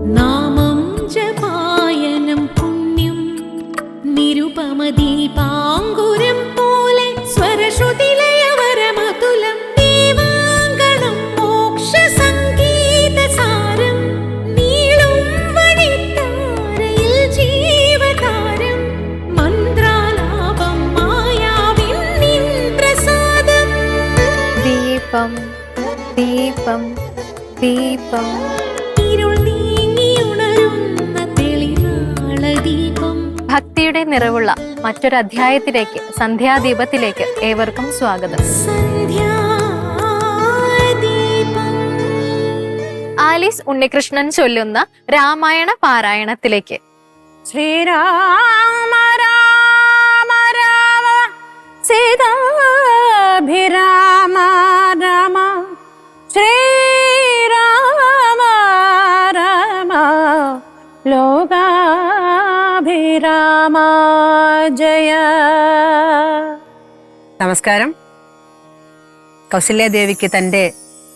No. ഭക്തിയുടെ നിറവുള്ള മറ്റൊരു അധ്യായത്തിലേക്ക് സന്ധ്യാദീപത്തിലേക്ക് ഏവർക്കും സ്വാഗതം. ആലീസ് ഉണ്ണികൃഷ്ണൻ ചൊല്ലുന്ന രാമായണ പാരായണത്തിലേക്ക്. ശ്രീരാമ ശ്രീരാമ രാമ ലോകാഭിരാമ ജയ. നമസ്കാരം. കൗസല്യാദേവിക്ക് തന്റെ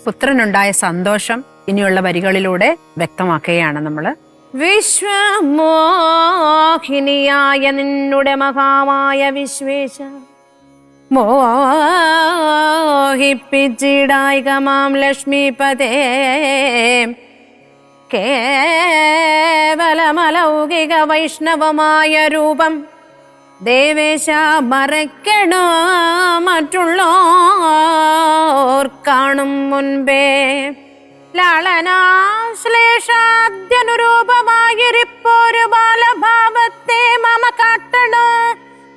പുത്രനുണ്ടായ സന്തോഷം ഇനിയുള്ള വരികളിലൂടെ വ്യക്തമാക്കുകയാണ് നമ്മൾ വിശ്വമോഹിനിയായ നിന്നുടെ മഹാമായ വിശ്വേശ. മോഹിപ്പിച്ചിടായികമാം ലക്ഷ്മിപതേ കേവലമലൗകിക വൈഷ്ണവമായ രൂപം. ദേവേശ മറയ്ക്കണ മറ്റുള്ളോർ കാണും മുൻപേ ലാളനാശ്ലേഷാദ്യനുരൂപമായിരിപ്പോരു ബാലഭാവത്തെ മമ കാട്ടണ?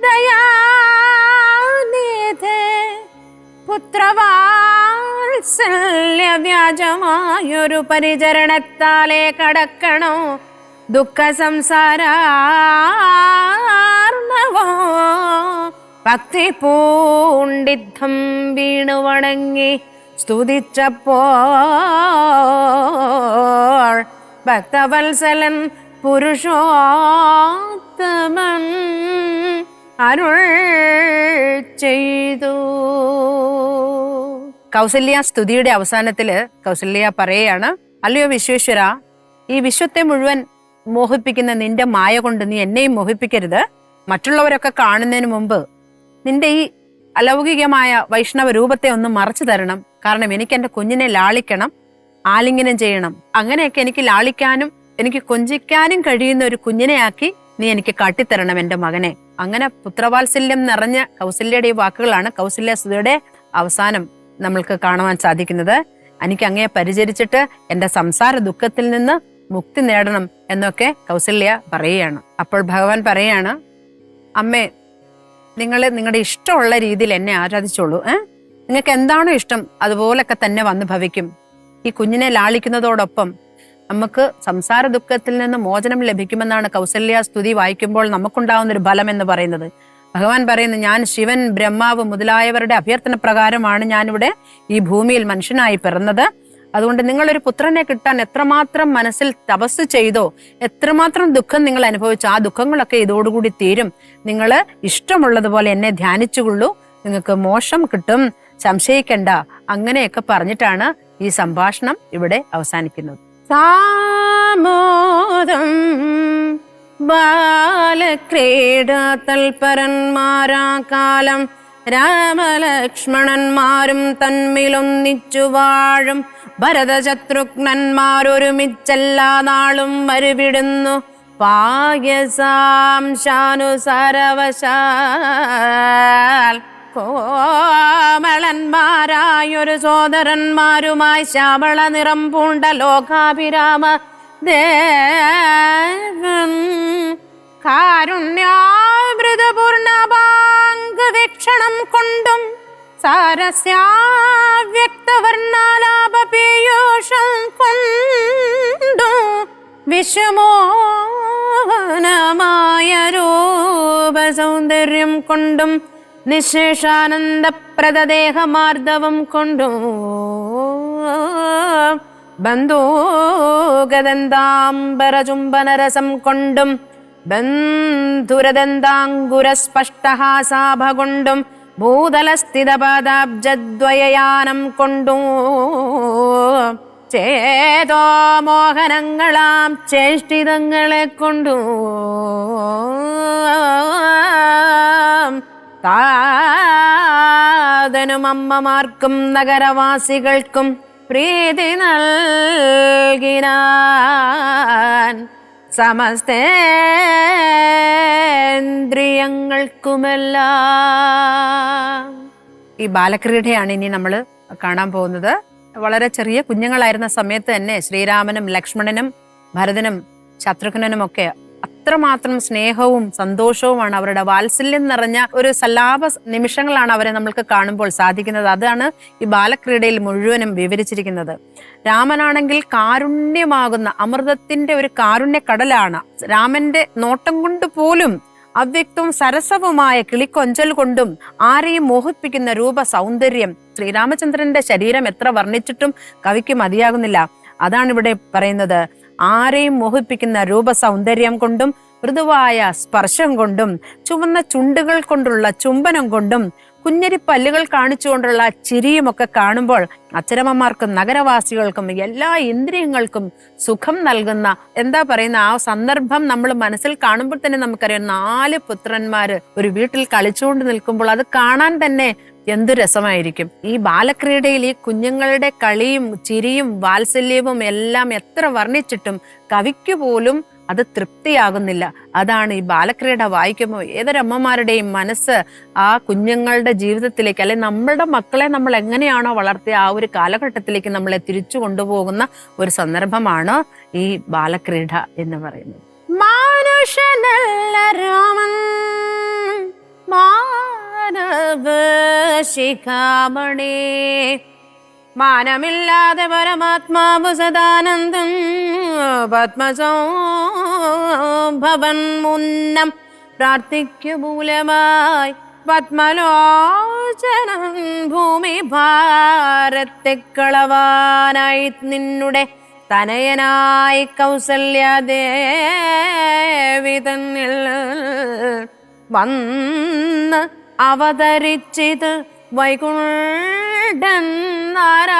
ദയാനീതേ. പുത്രവാത്സല്യ പരിചരണത്താലെ കടക്കണോ? ദുഃഖ സംസാരാർണവോ ഭക്തി പൂണ്ടിദ്ധം വീണു വണങ്ങി സ്തുതിച്ചപ്പോൾ ഭക്തവത്സലൻ പുരുഷോത്തമൻ അരുൾ ചെയ്തു കൗസല്യ സ്തുതിയുടെ അവസാനത്തിൽ കൗസല്യ പറയാണ് അല്ലയോ വിശ്വേശ്വര ഈ വിശ്വത്തെ മുഴുവൻ മോഹിപ്പിക്കുന്ന നിന്റെ മായ കൊണ്ട് നീ എന്നെയും മോഹിപ്പിക്കരുത്. മറ്റുള്ളവരൊക്കെ കാണുന്നതിന് മുമ്പ് നിന്റെ ഈ അലൗകികമായ വൈഷ്ണവ രൂപത്തെ ഒന്ന് മറച്ചു തരണം. കാരണം എനിക്ക് എന്റെ കുഞ്ഞിനെ ലാളിക്കണം ആലിംഗനം ചെയ്യണം. അങ്ങനെയൊക്കെ എനിക്ക് ലാളിക്കാനും എനിക്ക് കൊഞ്ചിക്കാനും കഴിയുന്ന ഒരു കുഞ്ഞിനെയാക്കി നീ എനിക്ക് കാട്ടിത്തരണം എന്റെ മകനെ. അങ്ങനെ പുത്രവാത്സല്യം നിറഞ്ഞ കൗസല്യയുടെ ഈ വാക്കുകളാണ് കൗസല്യ സ്തുതിയുടെ അവസാനം നമ്മൾക്ക് കാണുവാൻ സാധിക്കുന്നത്. എനിക്ക് അങ്ങയെ പരിചരിച്ചിട്ട് എന്റെ സംസാര ദുഃഖത്തിൽ നിന്ന് മുക്തി നേടണം എന്നൊക്കെ കൗസല്യ പറയുകയാണ്. അപ്പോൾ ഭഗവാൻ പറയാണ് അമ്മേ നിങ്ങൾ നിങ്ങളുടെ ഇഷ്ടമുള്ള രീതിയിൽ എന്നെ ആരാധിച്ചോളൂ ഏ? നിങ്ങൾക്ക് എന്താണോ ഇഷ്ടം അതുപോലൊക്കെ തന്നെ വന്ന് ഭവിക്കും. ഈ കുഞ്ഞിനെ ലാളിക്കുന്നതോടൊപ്പം നമുക്ക് സംസാര ദുഃഖത്തിൽ നിന്ന് മോചനം ലഭിക്കുമെന്നാണ് കൗസല്യ സ്തുതി വായിക്കുമ്പോൾ നമുക്കുണ്ടാവുന്ന ഒരു ഫലം എന്ന് പറയുന്നത്. ഭഗവാൻ പറയുന്നു ഞാൻ ശിവൻ ബ്രഹ്മാവ് മുതലായവരുടെ അഭ്യർത്ഥന പ്രകാരമാണ് ഞാനിവിടെ ഈ ഭൂമിയിൽ മനുഷ്യനായി പിറന്നത്. അതുകൊണ്ട് നിങ്ങളൊരു പുത്രനെ കിട്ടാൻ എത്രമാത്രം മനസ്സിൽ തപസ് ചെയ്തോ എത്രമാത്രം ദുഃഖം നിങ്ങൾ അനുഭവിച്ചോ ആ ദുഃഖങ്ങളൊക്കെ ഇതോടുകൂടി തീരും. നിങ്ങൾ ഇഷ്ടമുള്ളതുപോലെ എന്നെ ധ്യാനിച്ചുകൊള്ളൂ. നിങ്ങൾക്ക് മോശം കിട്ടും. സംശയിക്കണ്ട. അങ്ങനെയൊക്കെ പറഞ്ഞിട്ടാണ് ഈ സംഭാഷണം ഇവിടെ അവസാനിക്കുന്നത്. സാമോദം ബാലക്രീഡാ തൽപരന്മാരാ കാലം രാമലക്ഷ്മണന്മാരും തമ്മിലൊന്നിച്ചു വാഴും ഭരതശത്രുഘ്നന്മാരൊരുമിച്ചെല്ലാ നാളും മരുവിടുന്നു പായസാംശാനുസരവശാൽ കോമളന്മാരായൊരു സോദരന്മാരുമായി ശ്യാമള നിറം പൂണ്ട ലോകാഭിരാമ വീക്ഷണം കൊണ്ടും സാരസ്യാവ്യക്തവർണാലാപീയോഷം കൊണ്ടും വിശ്വമോഹനമായ രൂപസൗന്ദര്യം കൊണ്ടും നിശേഷാനന്ദപ്രദദേഹമാർദ്ദവം കൊണ്ടോ ബന്ധൂഗദന്താംബരചുംബനരസം കൊണ്ടും ബന്ധുരദന്താങ്കുരസ്പഷ്ടഹാസാഭ കൊണ്ടും ഭൂതലസ്ഥിതപദാബ്ജദ്വയയാനം കൊണ്ടും ചേതോ മോഹനങ്ങളാം ചേഷ്ടിതങ്ങളെ കൊണ്ടു താതനും അമ്മമാർക്കും നഗരവാസികൾക്കും പ്രീതി നൽകിനാൻ സമസ്തേന്ദ്രിയങ്ങൾക്കുമെല്ലാം. ഈ ബാലക്രീഡയാണ് ഇനി നമ്മൾ കാണാൻ പോകുന്നത്. വളരെ ചെറിയ കുഞ്ഞുങ്ങളായിരുന്ന സമയത്ത് തന്നെ ശ്രീരാമനും ലക്ഷ്മണനും ഭരതനും ശത്രുഘ്നനും ഒക്കെ അത്രമാത്രം സ്നേഹവും സന്തോഷവുമാണ് അവരുടെ വാത്സല്യം നിറഞ്ഞ ഒരു സല്ലാപ നിമിഷങ്ങളാണ് അവരെ നമ്മൾക്ക് കാണുമ്പോൾ സാധിക്കുന്നത്. അതാണ് ഈ ബാലക്രീഡയിൽ മുഴുവനും വിവരിച്ചിരിക്കുന്നത്. രാമനാണെങ്കിൽ കാരുണ്യമാകുന്ന അമൃതത്തിന്റെ ഒരു കാരുണ്യ കടലാണ് രാമന്റെ നോട്ടം കൊണ്ട് പോലും അവ്യക്തവും സരസവുമായ കിളിക്കൊഞ്ചൽ കൊണ്ടും ആരെയും മോഹിപ്പിക്കുന്ന രൂപ സൗന്ദര്യം ശ്രീരാമചന്ദ്രന്റെ ശരീരം എത്ര വർണിച്ചിട്ടും കവിക്ക് മതിയാകുന്നില്ല. അതാണ് ഇവിടെ പറയുന്നത്. ആരെയും മോഹിപ്പിക്കുന്ന രൂപ സൗന്ദര്യം കൊണ്ടും മൃദുവായ സ്പർശം കൊണ്ടും ചുവന്ന ചുണ്ടുകൾ കൊണ്ടുള്ള ചുംബനം കൊണ്ടും കുഞ്ഞരി പല്ലുകൾ കാണിച്ചുകൊണ്ടുള്ള ചിരിയുമൊക്കെ കാണുമ്പോൾ അച്ഛനമ്മമാർക്കും നഗരവാസികൾക്കും എല്ലാ ഇന്ദ്രിയങ്ങൾക്കും സുഖം നൽകുന്ന എന്താ പറയുന്ന ആ സന്ദർഭം നമ്മൾ മനസ്സിൽ കാണുമ്പോൾ തന്നെ നമുക്കറിയാം നാല് പുത്രന്മാര് ഒരു വീട്ടിൽ കളിച്ചുകൊണ്ട് നിൽക്കുമ്പോൾ അത് കാണാൻ തന്നെ എന്തു രസമായിരിക്കും? ഈ ബാലക്രീഡയിൽ ഈ കുഞ്ഞുങ്ങളുടെ കളിയും ചിരിയും വാത്സല്യവും എല്ലാം എത്ര വർണിച്ചിട്ടും കവിക്ക് പോലും അത് തൃപ്തിയാകുന്നില്ല. അതാണ് ഈ ബാലക്രീഡ വായിക്കുമ്പോൾ ഏതൊരമ്മമാരുടെയും മനസ്സ് ആ കുഞ്ഞുങ്ങളുടെ ജീവിതത്തിലേക്ക് അല്ലെ നമ്മളുടെ മക്കളെ നമ്മൾ എങ്ങനെയാണോ വളർത്തിയ ആ ഒരു കാലഘട്ടത്തിലേക്ക് നമ്മളെ തിരിച്ചു കൊണ്ടുപോകുന്ന ഒരു സന്ദർഭമാണ് ഈ ബാലക്രീഡ എന്ന് പറയുന്നത്. മാനവ ശിഖാമണി മാനമില്ലാതെ പരമാത്മാവ് സദാനന്ദം പത്മസോഭവൻ മുന്നം പ്രാർത്ഥിക്കുമൂലമായി പത്മലോചനം ഭൂമി ഭാരത്തെ കളവാനായി നിന്നുടെ തനയനായി കൗസല്യദേവി വന്ന് അവതരിച്ചിത് വൈകുണ്ഠൻ നാരായണൻ.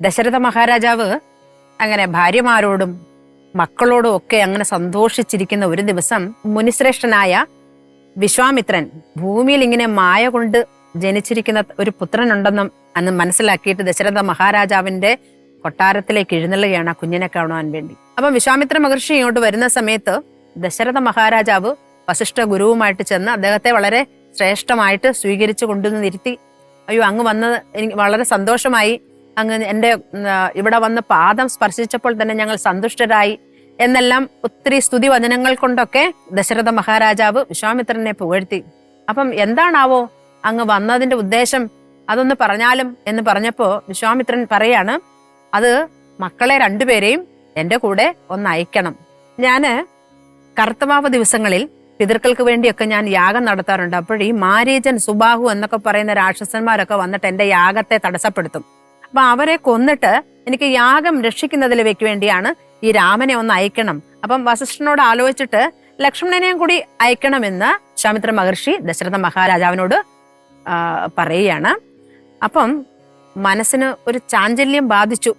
ദശരഥ മഹാരാജാവ് അങ്ങനെ ഭാര്യമാരോടും മക്കളോടും ഒക്കെ അങ്ങനെ സന്തോഷിച്ചിരിക്കുന്ന ഒരു ദിവസം മുനിശ്രേഷ്ഠനായ വിശ്വാമിത്രൻ ഭൂമിയിൽ ഇങ്ങനെ മായ കൊണ്ട് ജനിച്ചിരിക്കുന്ന ഒരു പുത്രനുണ്ടെന്നും അന്ന് മനസ്സിലാക്കിയിട്ട് ദശരഥ മഹാരാജാവിന്റെ കൊട്ടാരത്തിലേക്ക് എഴുന്നള്ളുകയാണ് ആ കുഞ്ഞിനെ കാണുവാൻ വേണ്ടി. അപ്പം വിശ്വാമിത്ര മഹർഷി ഇങ്ങോട്ട് വരുന്ന സമയത്ത് ദശരഥ മഹാരാജാവ് വശിഷ്ഠ ഗുരുവുമായിട്ട് ചെന്ന് അദ്ദേഹത്തെ വളരെ ശ്രേഷ്ഠമായിട്ട് സ്വീകരിച്ചു കൊണ്ടുവന്ന് ഇരുത്തി അയ്യോ അങ്ങ് വന്നത് എനിക്ക് വളരെ സന്തോഷമായി. അങ്ങ് എന്റെ ഇവിടെ വന്ന് പാദം സ്പർശിച്ചപ്പോൾ തന്നെ ഞങ്ങൾ സന്തുഷ്ടരായി. എന്നെല്ലാം ഒത്തിരി സ്തുതി വചനങ്ങൾ കൊണ്ടൊക്കെ ദശരഥ മഹാരാജാവ് വിശ്വാമിത്രനെ പുകഴ്ത്തി. അപ്പം എന്താണാവോ അങ്ങ് വന്നതിന്റെ ഉദ്ദേശം? അതൊന്ന് പറഞ്ഞാലും എന്ന് പറഞ്ഞപ്പോൾ വിശ്വാമിത്രൻ പറയാണ് അത് മക്കളെ രണ്ടുപേരെയും എന്റെ കൂടെ ഒന്ന് അയക്കണം ഞാൻ കർത്തവാവ് ദിവസങ്ങളിൽ പിതൃക്കൾക്ക് വേണ്ടിയൊക്കെ ഞാൻ യാഗം നടത്താറുണ്ട്. അപ്പോൾ ഈ മാരീജൻ സുബാഹു എന്നൊക്കെ പറയുന്ന രാക്ഷസന്മാരൊക്കെ വന്നിട്ട് എന്റെ യാഗത്തെ തടസ്സപ്പെടുത്തും. അപ്പൊ അവരെ കൊന്നിട്ട് എനിക്ക് യാഗം രക്ഷിക്കുന്നതിലേക്ക് വേണ്ടിയാണ് ഈ രാമനെ ഒന്ന് അയക്കണം. അപ്പം വസിഷ്ഠനോട് ആലോചിച്ചിട്ട് ലക്ഷ്മണനെയും കൂടി അയക്കണമെന്ന് ശമിത്ര മഹർഷി ദശരഥ മഹാരാജാവിനോട് പറയുകയാണ്. അപ്പം മനസ്സിന് ഒരു ചാഞ്ചല്യം ബാധിച്ചു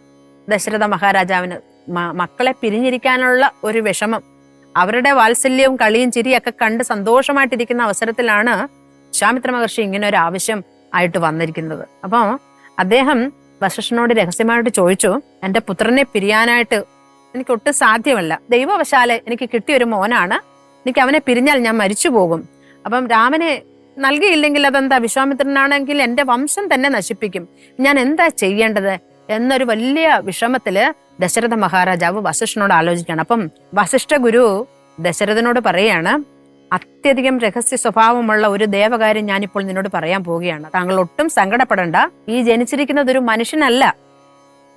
ദശരഥ മഹാരാജാവിന്. മക്കളെ പിരിഞ്ഞിരിക്കാനുള്ള ഒരു വിഷമം അവരുടെ വാത്സല്യവും കളിയും ചിരിയൊക്കെ കണ്ട് സന്തോഷമായിട്ടിരിക്കുന്ന അവസരത്തിലാണ് വിശ്വാമിത്ര മഹർഷി ഇങ്ങനെ ഒരു ആവശ്യം ആയിട്ട് വന്നിരിക്കുന്നത്. അപ്പോൾ അദ്ദേഹം വശിഷ്ഠനോട് രഹസ്യമായിട്ട് ചോദിച്ചു എന്റെ പുത്രനെ പിരിയാനായിട്ട് എനിക്ക് ഒട്ടും സാധ്യമല്ല. ദൈവവശാലെ എനിക്ക് കിട്ടിയ ഒരു മോനാണ്. എനിക്ക് അവനെ പിരിഞ്ഞാൽ ഞാൻ മരിച്ചു പോകും. അപ്പം രാമനെ നൽകിയില്ലെങ്കിൽ അതെന്താ? വിശ്വാമിത്രനാണെങ്കിൽ എന്റെ വംശം തന്നെ നശിപ്പിക്കും. ഞാൻ എന്താ ചെയ്യേണ്ടത്? എന്നൊരു വലിയ വിഷമത്തിൽ ദശരഥ മഹാരാജാവ് വസിഷ്ഠനോട് ആലോചിക്കുകയാണ്. അപ്പം വസിഷ്ഠ ഗുരു ദശരഥനോട് പറയാണ് അത്യധികം രഹസ്യ സ്വഭാവമുള്ള ഒരു ദേവകാര്യം ഞാനിപ്പോൾ നിന്നോട് പറയാൻ പോവുകയാണ്. താങ്കൾ ഒട്ടും സങ്കടപ്പെടേണ്ട. ഈ ജനിച്ചിരിക്കുന്നത് ഒരു മനുഷ്യനല്ല.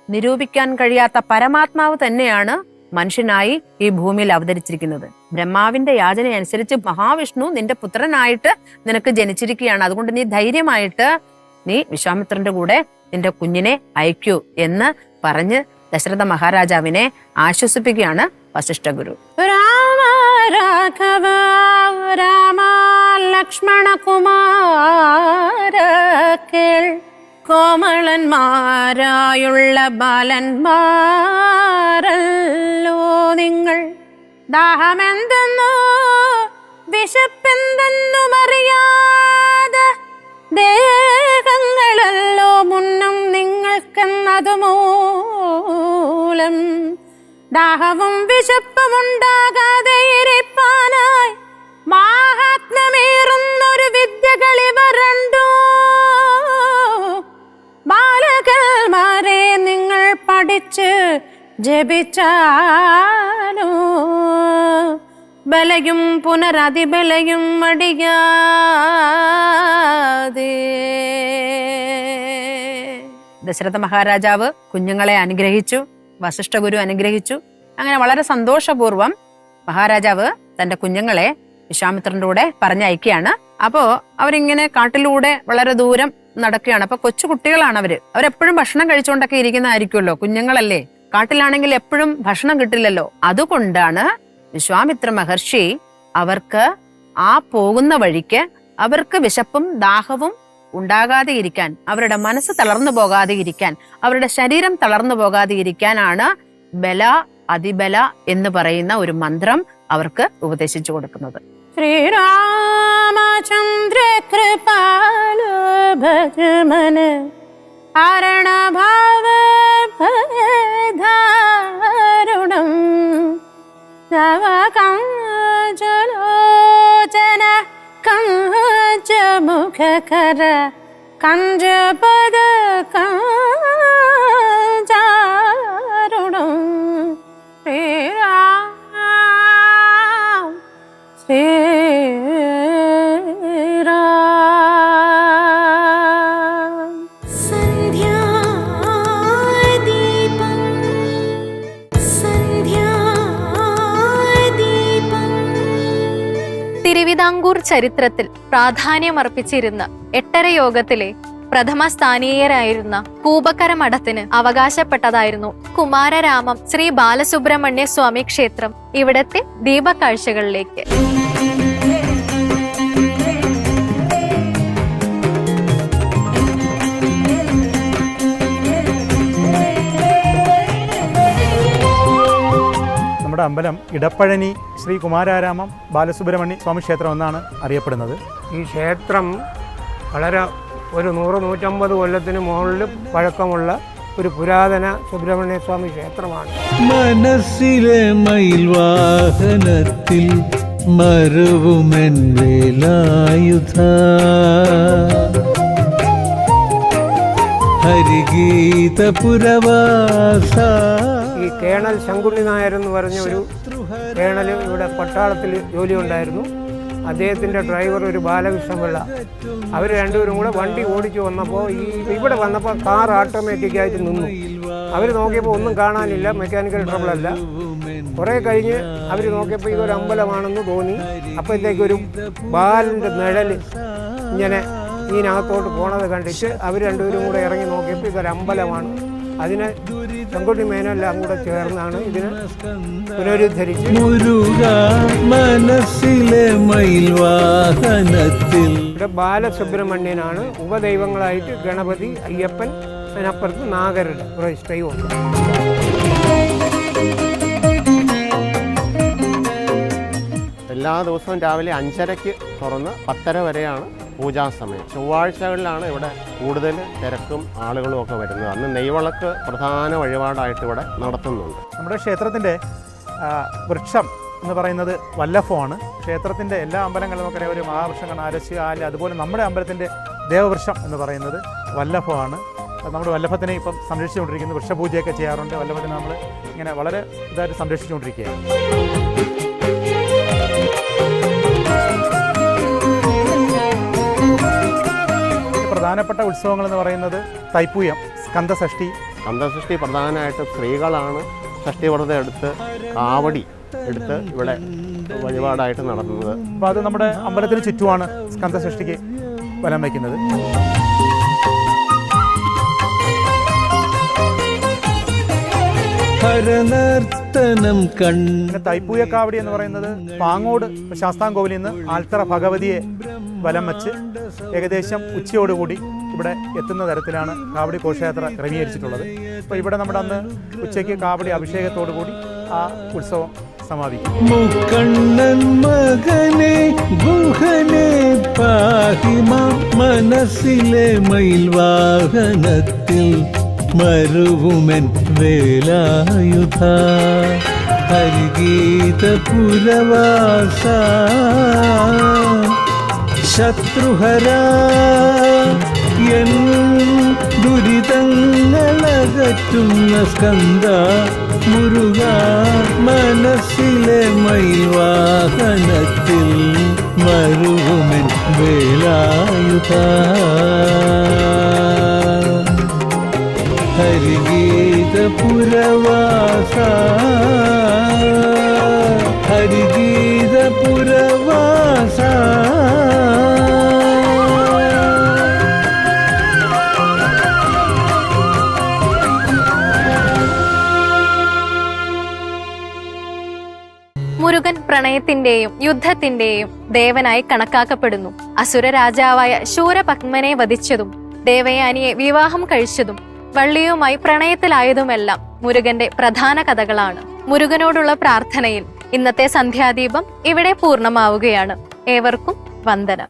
നിരൂപിക്കാൻ കഴിയാത്ത പരമാത്മാവ് തന്നെയാണ് മനുഷ്യനായി ഈ ഭൂമിയിൽ അവതരിച്ചിരിക്കുന്നത്. ബ്രഹ്മാവിന്റെ യാചന അനുസരിച്ച് മഹാവിഷ്ണു നിന്റെ പുത്രനായിട്ട് നിനക്ക് ജനിച്ചിരിക്കുകയാണ്. അതുകൊണ്ട് നീ ധൈര്യമായിട്ട് നീ വിശ്വാമിത്രന്റെ കൂടെ നിന്റെ കുഞ്ഞിനെ അയക്കൂ എന്ന് പറഞ്ഞ് ദശരഥ മഹാരാജാവിനെ ആശ്വസിപ്പിക്കുകയാണ് വസിഷ്ഠ ഗുരു. രാമ രാഘവ രാമ ലക്ഷ്മണ കുമാര കോമളന്മാരായുള്ള ബാലന്മാരല്ലോ നിങ്ങൾ. ദാഹമെന്തെന്നോ വിശപ്പെന്തെന്നുമറിയാതെ ദേഹങ്ങളല്ലോ മുന്നം നിങ്ങൾക്കെന്നതുമൂലം. ദാഹവും വിശപ്പുമുണ്ടാകാതെ ഇരിപ്പാനായി മാഹാത്മ്യമേറുന്നൊരു വിദ്യകളിവർ രണ്ടു. ബാലകന്മാരെ നിങ്ങൾ പഠിച്ച് ജപിച്ചാലോ. ബലയും പുനരതിബലയും മടിയാതെ ദശരഥ മഹാരാജാവ് കുഞ്ഞുങ്ങളെ അനുഗ്രഹിച്ചു വസിഷ്ഠഗുരു അനുഗ്രഹിച്ചു. അങ്ങനെ വളരെ സന്തോഷപൂർവം മഹാരാജാവ് തന്റെ കുഞ്ഞുങ്ങളെ വിശ്വാമിത്രന്റെ കൂടെ പറഞ്ഞയക്കുകയാണ്. അപ്പോ അവരിങ്ങനെ കാട്ടിലൂടെ വളരെ ദൂരം നടക്കുകയാണ്. അപ്പൊ കൊച്ചു കുട്ടികളാണ് അവർ. അവരെപ്പോഴും ഭക്ഷണം കഴിച്ചുകൊണ്ടൊക്കെ ഇരിക്കുന്നതായിരിക്കുമല്ലോ. കുഞ്ഞുങ്ങളല്ലേ. കാട്ടിലാണെങ്കിൽ എപ്പോഴും ഭക്ഷണം കിട്ടില്ലല്ലോ. അതുകൊണ്ടാണ് വിശ്വാമിത്ര മഹർഷി അവർക്ക് ആ പോകുന്ന വഴിക്ക് അവർക്ക് വിശപ്പും ദാഹവും ഉണ്ടാകാതെ ഇരിക്കാൻ അവരുടെ മനസ്സ് തളർന്നു പോകാതെ ഇരിക്കാൻ അവരുടെ ശരീരം തളർന്നു പോകാതെ ഇരിക്കാനാണ് ബല അതിബല എന്ന് പറയുന്ന ഒരു മന്ത്രം അവർക്ക് ഉപദേശിച്ചു കൊടുക്കുന്നത്. ശ്രീരാമചന്ദ്ര കൃപാലോ ഭയധാരുണം നവകാഞ്ചലോചന കഞ്ചമുഖകര കഞ്ചപദ കാചാരുണം ചരിത്രത്തിൽ പ്രാധാന്യമർപ്പിച്ചിരുന്ന എട്ടര യോഗത്തിലെ പ്രഥമ സ്ഥാനീയരായിരുന്ന കൂപക്കര മഠത്തിന് അവകാശപ്പെട്ടതായിരുന്നു കുമാരരാമം ശ്രീ ബാലസുബ്രഹ്മണ്യ സ്വാമി ക്ഷേത്രം ഇവിടത്തെ ദീപക്കാഴ്ചകളിലേക്ക്. നമ്മുടെ അമ്പലം ഇടപ്പഴനി ശ്രീ കുമാരാരാമം ബാലസുബ്രഹ്മണ്യ സ്വാമി ക്ഷേത്രം എന്നാണ് അറിയപ്പെടുന്നത്. ഈ ക്ഷേത്രം വളരെ ഒരു നൂറ് നൂറ്റമ്പത് കൊല്ലത്തിന് മുകളിൽ പഴക്കമുള്ള ഒരു പുരാതന സുബ്രഹ്മണ്യ സ്വാമി ക്ഷേത്രമാണ്. മനസ്സിലെ മയിൽവാഹനത്തിൽ മരവുമെൻ വേലായുധ. ഹരിഗീത പുരവാസ ഈ കേണൽ ശങ്കുണ്ണി നായർ എന്ന് പറഞ്ഞ ഒരു കേണൽ ഇവിടെ പട്ടാളത്തിൽ ജോലി ഉണ്ടായിരുന്നു. അദ്ദേഹത്തിന്റെ ഡ്രൈവർ ഒരു ബാലകൃഷ്ണപിള്ള അവർ രണ്ടുപേരും കൂടെ വണ്ടി ഓടിച്ചു വന്നപ്പോൾ ഈ ഇവിടെ വന്നപ്പോൾ കാർ ഓട്ടോമാറ്റിക്കായിട്ട് നിന്നു. അവർ നോക്കിയപ്പോൾ ഒന്നും കാണാനില്ല മെക്കാനിക്കൽ ട്രബിളല്ല കുറേ കഴിഞ്ഞ് അവർ നോക്കിയപ്പോൾ ഇതൊരു അമ്പലമാണെന്ന് തോന്നി. അപ്പോഴത്തേക്കൊരു ബാലിന്റെ നിഴൽ ഇങ്ങനെ ഇതിനകത്തോട്ട് പോണത് കണ്ടിട്ട് അവർ രണ്ടുപേരും കൂടെ ഇറങ്ങി നോക്കിയപ്പോൾ ഇതൊരു അമ്പലമാണ്. അതിനെ ചെങ്കുട്ടി മേനെല്ലാം കൂടെ ചേർന്നാണ് ഇതിനെ പുനരുദ്ധരിച്ച് മുരുക മനസ്സിലെ മയിൽവാഹനത്തിൽ. ഇവിടെ ബാലസുബ്രഹ്മണ്യനാണ് ഉപദൈവങ്ങളായിട്ട് ഗണപതി അയ്യപ്പൻ അതിനപ്പുറത്ത് നാഗരുടെ പ്രതിഷ്ഠയും ഉണ്ട് എല്ലാ ദിവസവും രാവിലെ അഞ്ചരയ്ക്ക് തുറന്ന് പത്തര വരെയാണ് പൂജാ സമയം ചൊവ്വാഴ്ചകളിലാണ് ഇവിടെ കൂടുതൽ തിരക്കും ആളുകളും ഒക്കെ വരുന്നത്. അന്ന് നെയ്വളക്ക് പ്രധാന വഴിപാടായിട്ട് ഇവിടെ നടത്തുന്നുണ്ട്. നമ്മുടെ ക്ഷേത്രത്തിന്റെ വൃക്ഷം എന്ന് പറയുന്നത് വല്ലഭമാണ്. ക്ഷേത്രത്തിന്റെ എല്ലാ അമ്പലങ്ങളും ഒക്കെ ഒരു മഹാവൃക്ഷം അരശി ആൽ അതുപോലെ നമ്മുടെ അമ്പലത്തിന്റെ ദേവവൃക്ഷം എന്ന് പറയുന്നത് വല്ലഭമാണ്. നമ്മുടെ വല്ലഭത്തിനെ ഇപ്പം സംരക്ഷിച്ചുകൊണ്ടിരിക്കുന്നു. വൃക്ഷപൂജയൊക്കെ ചെയ്യാറുണ്ട്. വല്ലഭത്തിനെ നമ്മൾ ഇങ്ങനെ വളരെ ഇതായിട്ട് സംരക്ഷിച്ചുകൊണ്ടിരിക്കുകയാണ്. പ്രധാനപ്പെട്ട ഉത്സവങ്ങൾ എന്ന് പറയുന്നത് തൈപ്പൂയം സ്കന്ധഷ്ടി സ്കന്ധഷ്ടി പ്രധാനമായിട്ട് സ്ത്രീകളാണ് ഷഷ്ടി വ്രതം എടുത്ത് കാവടി എടുത്ത് ഇവിടെ വഴിപാടായിട്ട് നടത്തുന്നത്. അപ്പോൾ അത് നമ്മുടെ അമ്പലത്തിന് ചുറ്റുമാണ് സ്കന്ധഷ്ടിക്ക് വലം വയ്ക്കുന്നത്. ഹരനർത്തനം കണ്ട പിന്നെ തൈപ്പൂയ കാവടി എന്ന് പറയുന്നത് പാങ്ങോട് ശാസ്താംകോവിലിൽ നിന്ന് ആൽത്തറ ഭഗവതിയെ വലം വെച്ച് ഏകദേശം ഉച്ചയോടുകൂടി ഇവിടെ എത്തുന്ന തരത്തിലാണ് കാവടി ഘോഷയാത്ര ക്രമീകരിച്ചിട്ടുള്ളത്. അപ്പോൾ ഇവിടെ നമ്മുടെ അന്ന് ഉച്ചയ്ക്ക് കാവടി അഭിഷേകത്തോടു കൂടി ആ ഉത്സവം സമാപിക്കും. പാഹിമ മനസ്സിലെ മയിൽവാഹനത്തിൽ മരുവുമൻ വേലായുധ. ഹരിഗീത പുരവാസ. ശത്രുഹര. എൻ ദുരിതങ്ങളകറ്റുന്ന സ്കന്ദ മുരുക മനസ്സിലെ മൈവാഹനത്തിൽ മരുവുമൻ വേലായുധ ഹരിഗീത പുരവാസ പ്രണയത്തിന്റെയും യുദ്ധത്തിന്റെയും ദേവനായി കണക്കാക്കപ്പെടുന്നു. അസുര രാജാവായ ശൂരപത്മനെ വധിച്ചതും ദേവയാനിയെ വിവാഹം കഴിച്ചതും വള്ളിയുമായി പ്രണയത്തിലായതുമെല്ലാം മുരുകന്റെ പ്രധാന കഥകളാണ്. മുരുകനോടുള്ള പ്രാർത്ഥനയിൽ ഇന്നത്തെ സന്ധ്യാദീപം ഇവിടെ പൂർണമാവുകയാണ്. ഏവർക്കും വന്ദനം.